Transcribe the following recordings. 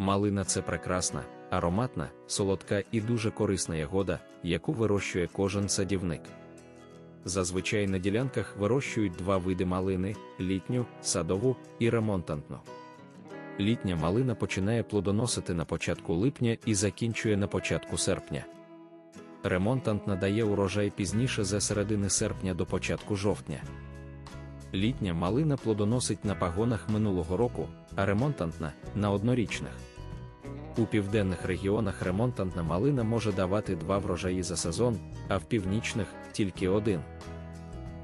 Малина це прекрасна, ароматна, солодка і дуже корисна ягода, яку вирощує кожен садівник. Зазвичай на ділянках вирощують два види малини літню, садову і ремонтантну. Літня малина починає плодоносити на початку липня і закінчує на початку серпня. Ремонтант надає урожай пізніше за середини серпня до початку жовтня. Літня малина плодоносить на пагонах минулого року, а ремонтантна на однорічних. У південних регіонах ремонтантна малина може давати два врожаї за сезон, а в північних тільки один.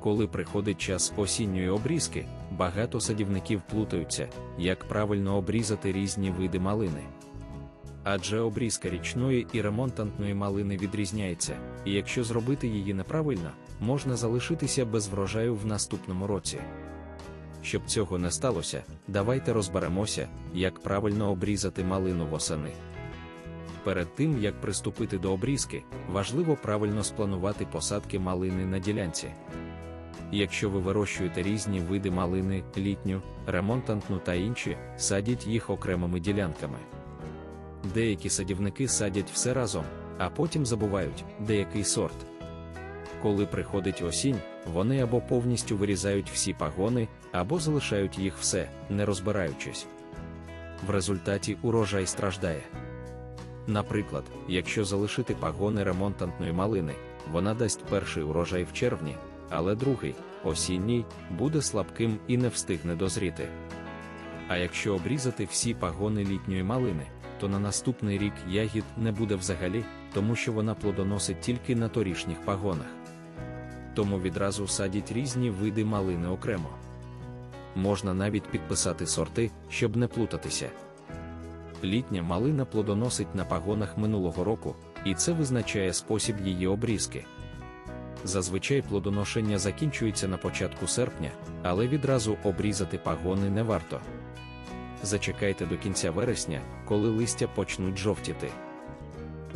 Коли приходить час осінньої обрізки, багато садівників плутаються, як правильно обрізати різні види малини. Адже обрізка річної і ремонтантної малини відрізняється, і якщо зробити її неправильно, можна залишитися без врожаю в наступному році. Щоб цього не сталося, давайте розберемося, як правильно обрізати малину восени. Перед тим як приступити до обрізки, важливо правильно спланувати посадки малини на ділянці. Якщо ви вирощуєте різні види малини, літню, ремонтантну та інші, садіть їх окремими ділянками. Деякі садівники садять все разом, а потім забувають, деякий сорт. Коли приходить осінь, вони або повністю вирізають всі пагони, або залишають їх все, не розбираючись. В результаті урожай страждає. Наприклад, якщо залишити пагони ремонтантної малини, вона дасть перший урожай в червні, але другий, осінній, буде слабким і не встигне дозріти. А якщо обрізати всі пагони літньої малини, то на наступний рік ягід не буде взагалі, тому що вона плодоносить тільки на торішніх пагонах. Тому відразу садять різні види малини окремо. Можна навіть підписати сорти, щоб не плутатися. Літня малина плодоносить на пагонах минулого року, і це визначає спосіб її обрізки. Зазвичай плодоношення закінчується на початку серпня, але відразу обрізати пагони не варто. Зачекайте до кінця вересня, коли листя почнуть жовтіти.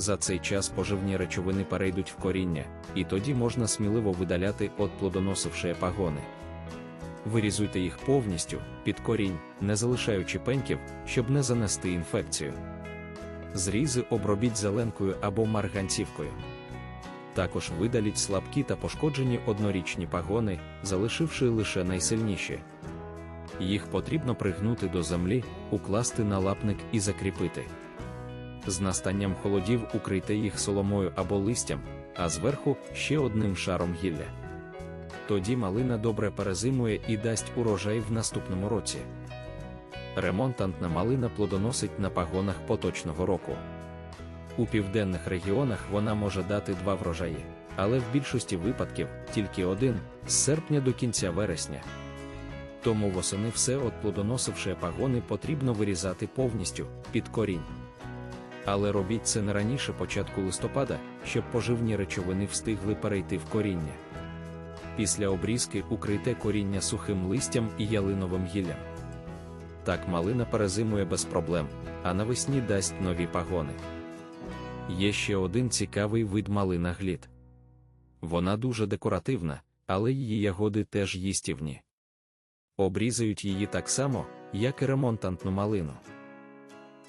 За цей час поживні речовини перейдуть в коріння, і тоді можна сміливо видаляти от плодоносивши пагони. Вирізуйте їх повністю під корінь, не залишаючи пеньків, щоб не занести інфекцію. Зрізи обробіть зеленкою або марганцівкою. Також видаліть слабкі та пошкоджені однорічні пагони, залишивши лише найсильніші. Їх потрібно пригнути до землі, укласти на лапник і закріпити. З настанням холодів укрийте їх соломою або листям, а зверху ще одним шаром гілля. Тоді малина добре перезимує і дасть урожай в наступному році. Ремонтантна малина плодоносить на пагонах поточного року. У південних регіонах вона може дати два врожаї, але в більшості випадків тільки один з серпня до кінця вересня. Тому восени все от плодоносивши пагони потрібно вирізати повністю під корінь. Але робіть це не раніше початку листопада, щоб поживні речовини встигли перейти в коріння. Після обрізки укрийте коріння сухим листям і ялиновим гіллям. Так малина перезимує без проблем, а навесні дасть нові пагони. Є ще один цікавий вид малина глід. Вона дуже декоративна, але її ягоди теж їстівні. Обрізають її так само, як і ремонтантну малину.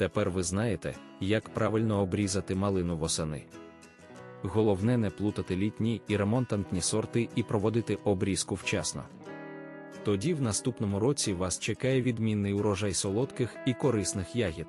Тепер ви знаєте, як правильно обрізати малину восени. Головне не плутати літні і ремонтантні сорти і проводити обрізку вчасно. Тоді в наступному році вас чекає відмінний урожай солодких і корисних ягід.